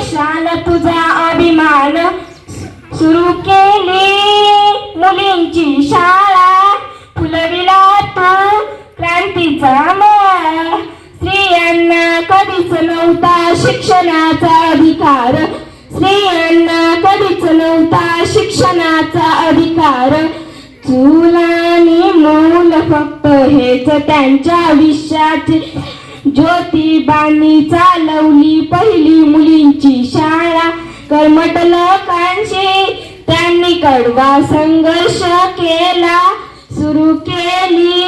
शान तुझा अभिमान. सुरू केली मुलींची शाळा. फुलविला तू क्रांतीचा माळा स्त्रियांना कधीच नव्हता शिक्षणाचा अधिकार. स्त्रियांना कधीच नव्हता शिक्षणाचा अधिकार. चूल आणि मूल फक्त हेच त्यांच्या आयुष्याचे ज्योतिबानी चालवली पहिली मुलींची शाळा. कर्मट लोकांशी त्यांनी कडवा संघर्ष केला. सुरू केली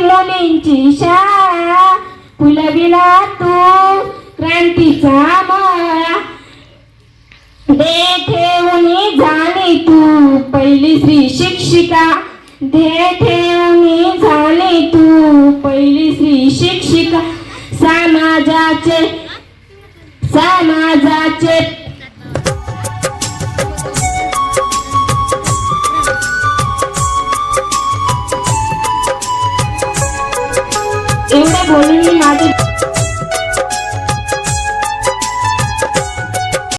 मुलींची शाळा. फुलविला तू क्रांतीचा माळा. दे ठेवून झाली तू पहिली श्री शिक्षिका. दे ठेवून झाली तू पहिली श्री शिक्षिका. समाजाचे समाजाचे एवढे बोलून मी माझे